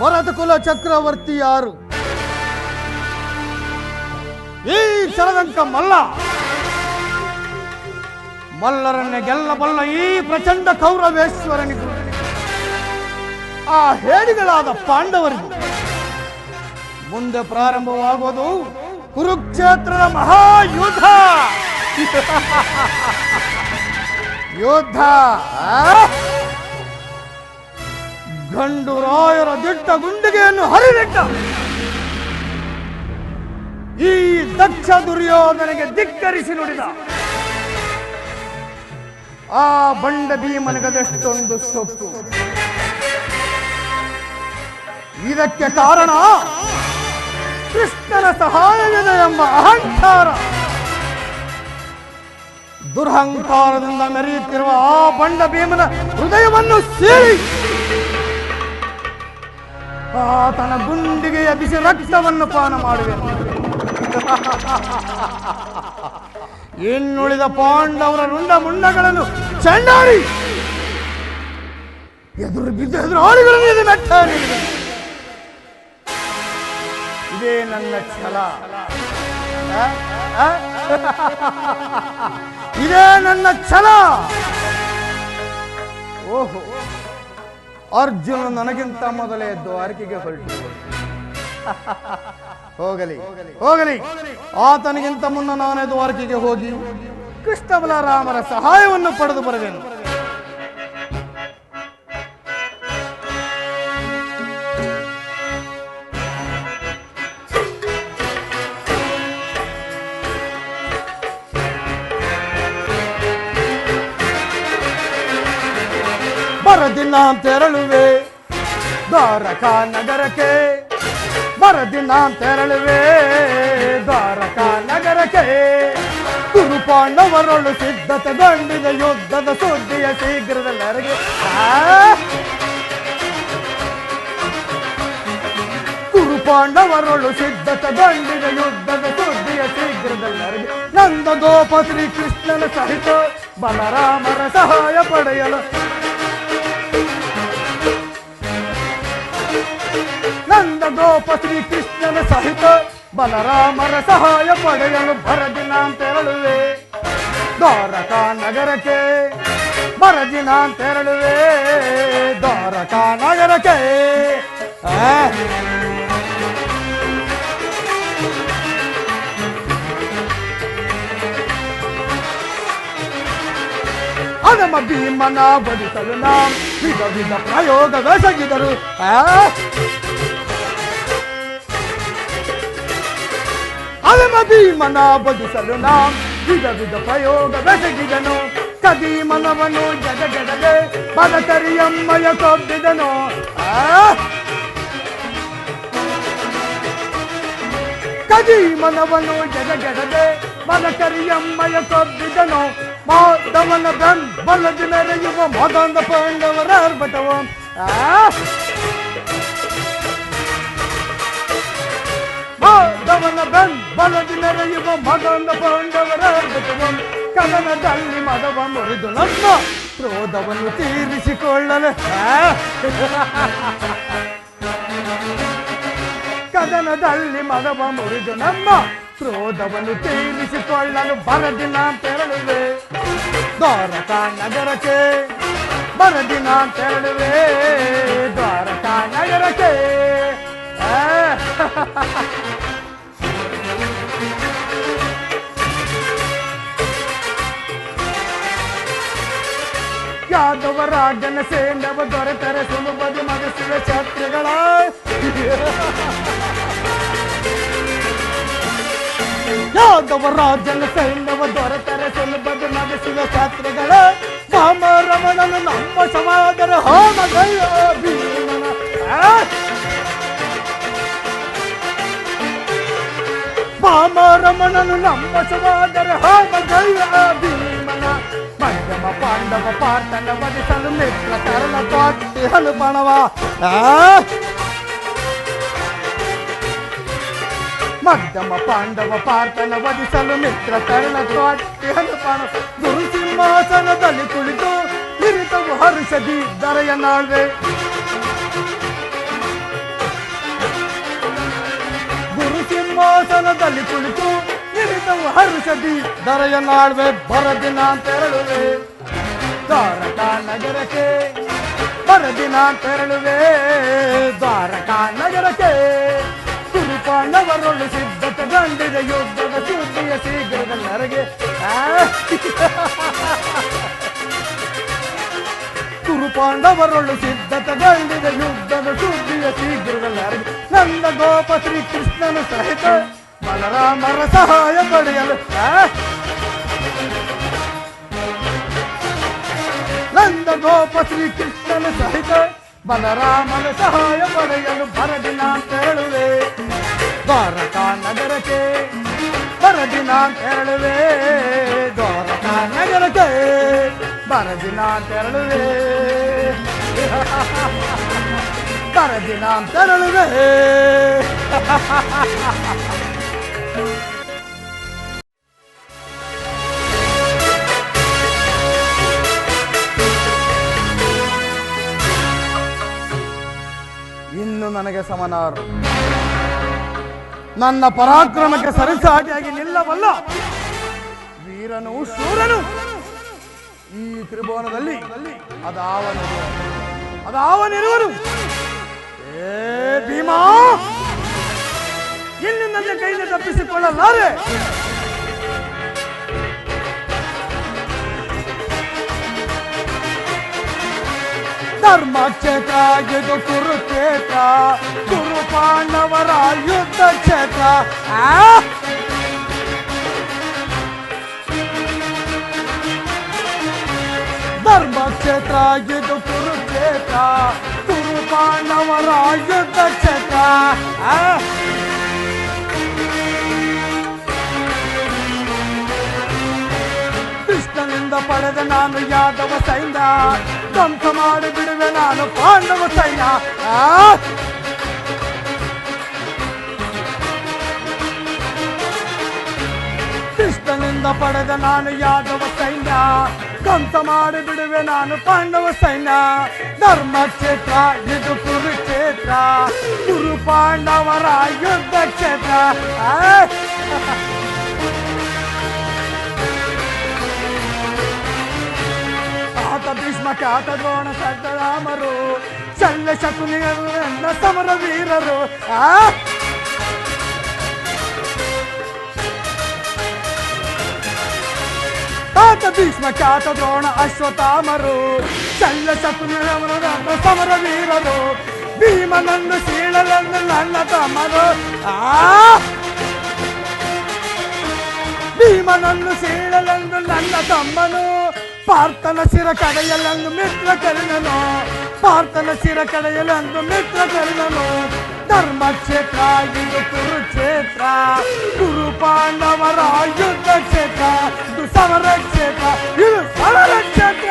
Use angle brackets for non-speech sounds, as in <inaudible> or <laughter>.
ಭರತ ಕುಲ ಚಕ್ರವರ್ತಿ ಯಾರು? ಈ ಚಲದಂಕ ಮಲ್ಲ. ಮಲ್ಲರನ್ನ ಗೆಲ್ಲಬಲ್ಲ ಈ ಪ್ರಚಂಡ ಕೌರವೇಶ್ವರನಿಗೂ, ಆ ಹೇಡಿಗಳಾದ ಪಾಂಡವರಿಗೂ. ಮುಂದೆ ಪ್ರಾರಂಭವಾಗುವುದು ಕುರುಕ್ಷೇತ್ರದ ಮಹಾಯುದ್ಧ. <laughs> ಯುದ್ಧ, ಆ? ಗಂಡು ರಾಯರ ದಿಟ್ಟ ಗುಂಡಿಗೆಯನ್ನು ಹರಿಬಿಟ್ಟ ಈ ದಕ್ಷ ದುರ್ಯೋಧನಿಗೆ ಧಿಕ್ಕರಿಸಿ ನುಡಿದ. ಆ ಬಂಡ ಭೀಮನಿಗದೆಷ್ಟೊಂದು ಸೊಕ್ಕು ಇದಕ್ಕೆ ಕಾರಣ ಕೃಷ್ಣನ ಸಹಾಯವಿದೆ ಎಂಬ ಅಹಂಕಾರ. ದುರಹಂಕಾರದಿಂದ ಮೆರೆಯುತ್ತಿರುವ ಆ ಬಂಡ ಭೀಮನ ಹೃದಯವನ್ನು ಸೀಳಿ. ಆತನ ಗುಂಡಿಗೆಯ ಬಿಸಿ ರಕ್ತವನ್ನು ಪಾನ ಮಾಡುವೆ. ಇನ್ನುಳಿದ ಪಾಂಡವರ ರುಂಡ ಮುಂಡಗಳನ್ನು ಚಂಡಾರಿ! ಎದುರು ಬಿದ್ದ ಎದುರಾಳಿಗಳನ್ನು ಇದು ಮೆಟ್ಟ ನೀಡಿದೆ. ಇದೇ ನನ್ನ ಛಲ? ಇದೇ ನನ್ನ ಛಲ. ಓಹೋ. ಅರ್ಜುನ ನನಗಿಂತ ಮೊದಲೇ ಎದ್ದು ಅರಕಿಗೆ ಹೊರಟು. <laughs> ಹೋಗಲಿ ಹೋಗಲಿ. ಆತನಿಗಿಂತ ಮುನ್ನ ನಾನೇ ಅರಕಿಗೆ ಹೋಗಿ ಕೃಷ್ಣ ಬಲರಾಮರ ಸಹಾಯವನ್ನು ಪಡೆದು ಬರುವೆನು ಬರದಿನ ತೆರಳುವೆ ದ್ವಾರಕಾ ನಗರಕ್ಕೆ ಬರದಿನ ತೆರಳುವೆ ದ್ವಾರಕಾ ನಗರಕ್ಕೆ ಗುರು ಪಾಂಡವರೊಳು ಸಿದ್ಧತೆಗೊಂಡಿದೆ ಯುದ್ಧದ ಸುದ್ದಿಯ ಶೀಘ್ರದಲ್ಲರಿಗೆ. ಪಾಂಡವರೊಳು ದಂಡಿನ ಯುದ್ಧದ ಸುದ್ದಿಯ ಶೀಘ್ರದಲ್ಲರಿಗೆ. ನಂದ ಗೋಪ ಶ್ರೀ ಕೃಷ್ಣನ ಸಹಿತ ಬಲರಾಮರ ಸಹಾಯ ಪಡೆಯಲು ನಂದ ಗೋಪ ಶ್ರೀ ಕೃಷ್ಣನ ಸಹಿತ ಬಲರಾಮರ ಸಹಾಯ ಪಡೆಯಲು ಭರದಿನ ತೆರಳುವೆ ದ್ವಾರಕಾ ನಗರಕ್ಕೆ ಬರದಿನ ತೆರಳುವೆ ದ್ವಾರಕಾ ನಗರಕ್ಕೆ ಆ? ಅದಮ ಭೀಮನ ಬದುಕಲು ನಾಂ ವಿಧ ವಿಧ ಪ್ರಯೋಗವೆಸಗಿದರು ಆ? ಅದಮ ಭೀಮನ ಬದುಕಲು ನಾಂ ವಿಧ ವಿಧ ಪ್ರಯೋಗವೆಸಗಿದನು ಕದೀಮನವನು ಜಗಜಗದೆ ಬದಕರಿಯಮ್ಮಯ ಕೊಬ್ಬಿದನು ಆ? ಕದೀಮನವನು ಜಗಜಗದೆ ಬದಕರಿಯಮ್ಮಯ ಕೊಬ್ಬಿದನು ಮಾಧವನ ಬೆಂಬಲದಿ ಮೆರೆಯುವ ಮಗಂದ ಪಾಂಡವರ ಅರ್ಭಟವ ಮಾಧವನ ಬೆಂಬಲದಿ ಮೆರೆಯುವ ಮಗಂದ ಪಾಂಡವರ ಅರ್ಭಟವ ಕದನದಲ್ಲಿ ಮದವ ಮುರಿದು ನಮ್ಮ ಕ್ರೋಧವನ್ನು ತೀರಿಸಿಕೊಳ್ಳಲು ಆ? ಕದನದಲ್ಲಿ ಮದವ ಮುರಿದು ನಮ್ಮ ಕ್ರೋಧವನ್ನು ತೀರಿಸಿಕೊಳ್ಳಲು ಬರದಿನ ತೆರಳುವೆ ದ್ವಾರಕಾ ನಗರಕ್ಕೆ ಬರದಿನ ತೆರಳುವೆ ದ್ವಾರಕಾ ನಗರಕ್ಕೆ <laughs> ಯಾದವರ ಜನಸೇನವ ದೊರೆತರೆ ಸುಲಭದಿ ಮಗಸಿದ ಛತ್ರಿಗಳ <laughs> ಯಾದವರ ಜನಸೈನ್ಯವ ದೊರೆತರೆ ಸುಲಭದಿ ಮಗಸಿದ ಛತ್ರಿಗಳ ರಾಮರಮಣನು ನಮ್ಮ ಸಮಾದರ ಹೋಮಗೈಯ ಭೀಮನ ಆ? ಪಾಮರಮಣನು ನಮ್ಮ ಸಮಾದರ ಹೋಮಗೈಯ ಭೀಮನ ಮಧ್ಯಮ ಪಾಂಡವ ಪಾಟನ ವಧಿಸಲು ಮಿತ್ರ ತರಲ ಪಾಟಿ ಹನುಪಣವ मग्दम पांडव पार्थन वजल मित्र तरण दुर् सिंहासन दलित हरषदी दरयना गुर सिंहासन दलित हरषदी दरयना भर दिन तेरवे द्वारका नगर के बर दिन तेरवे द्वारका नगर के ಕುರುಪಾಂಡವರೊಳು ಸಿದ್ಧತೆ ಗಂಡಿದ ಯುದ್ಧದ ಸುದ್ದಿಯ ಶೀಘ್ರದಲ್ಲಿ ನರಗೆ ಕುರುಪಾಂಡವರೊಳು ಸಿದ್ಧತೆ ಗಂಡಿದ ಯುದ್ಧದ ಸುದ್ದಿಯ ಶೀಘ್ರದಲ್ಲಿ ನರಗೆ ನಂದ ಗೋಪ ಶ್ರೀ ಕೃಷ್ಣನು ಸಹಿತ ಬಲರಾಮರ ಸಹಾಯ ಪಡೆಯಲು? ನಂದ ಗೋಪ ಶ್ರೀ ಕೃಷ್ಣನ ಸಹಿತ ಬಲರಾಮನ ಸಹಾಯ ಪಡೆಯಲು ಬರದಿನ ತೆರಳುವೆ ದ್ವಾರಕಾ ನಗರಕ್ಕೆ ಬರದಿನ ತೆರಳುವೆ ದ್ವಾರಕಾ ನಗರಕ್ಕೆ ಬರದಿನ ತೆರಳುವೆ <laughs> ಬರದಿನ ತೆರಳುವೆ <laughs> ಇನ್ನು ನನಗೆ ಸಮನಾರು. ನನ್ನ ಪರಾಕ್ರಮಕ್ಕೆ ಸರಿಸಾಟಿಯಾಗಿ ನಿಲ್ಲವಲ್ಲ ವೀರನು ಶೂರನು ಈ ತ್ರಿಭುವನದಲ್ಲಿ ಅದಾವನಿರುವ ಅದಾವನಿರುವನು. ಏ ಭೀಮಾ ಇಲ್ಲಿ ನನ್ನ ಕೈಯಿಂದ ತಪ್ಪಿಸಿಕೊಳ್ಳಲಾರೆ. ಧರ್ಮಕ್ಷೇತ್ರ ಇದು ಕುರುಕ್ಷೇತ್ರ ಕುರು ಪಾಂಡವರ ಯುದ್ಧ ಕ್ಷೇತ್ರ ಆ? ಧರ್ಮಕ್ಷೇತ್ರ ಇದು ಕುರುಕ್ಷೇತ್ರ ಕುರು ಪಾಂಡವರ ಯುದ್ಧ ಕ್ಷೇತ್ರ ಆ? ಕೃಷ್ಣನಿಂದ ಪಡೆದ ನಾನು ಯಾದವ ಸೈನ್ಯ ಧ್ವಂಸ ಮಾಡಿ ಬಿಡುವೆ ನಾನು ಪಾಂಡವ ಸೈನ್ಯ ಆ? ಕೃಷ್ಣನಿಂದ ಪಡೆದ ನಾನು ಯಾದವ ಸೈನ್ಯ ಧ್ವಂಸ ಮಾಡಿ ಬಿಡುವೆ ನಾನು ಪಾಂಡವ ಸೈನ್ಯ ಧರ್ಮಕ್ಷೇತ್ರ ಇದು ಕುರುಕ್ಷೇತ್ರ ಕುರು ಪಾಂಡವರ ಯುದ್ಧ ಕ್ಷೇತ್ರ ಆ? ಆತ ಭೀಷ್ಮಕ್ಕೆ ಆತ ದ್ರೋಣ ರಾಮರು ಶಲ್ಯ ಶಕುನಿಯರು ಎಲ್ಲ ಸಮರ ವೀರರು ಆ ಆತ ಭೀಷ್ಮಕ್ಕೆ ಆತ ದ್ರೋಣ ಅಶ್ವತ್ಥಾಮರು ಶಲ್ಯ ಶಕುನಿಯರು ಎಲ್ಲ ಸಮರ ವೀರರು ಭೀಮನನ್ನು ಸೀಳಲನ್ನು ನನ್ನ ತಮ್ಮರು ಆ ಭೀಮನನ್ನು ಸೀಳಲೆಂದು ನನ್ನ ತಮ್ಮನು ಪಾರ್ಥನ ಶಿರ ಕಡೆಯಲೆಂದು ಮಿತ್ರ ಕರ್ಣನು ಪಾರ್ಥನ ಶಿರ ಕಡೆಯಲೆಂದು ಮಿತ್ರ ಕರ್ಣನು ಧರ್ಮಕ್ಷೇತ್ರ ಇದು ಕುರುಕ್ಷೇತ್ರ ಕುರು ಪಾಂಡವರ ಯುದ್ಧ ಕ್ಷೇತ್ರ ಇದು ಸಮರ ಕ್ಷೇತ್ರ ಇದು ಸಮರ ಕ್ಷೇತ್ರ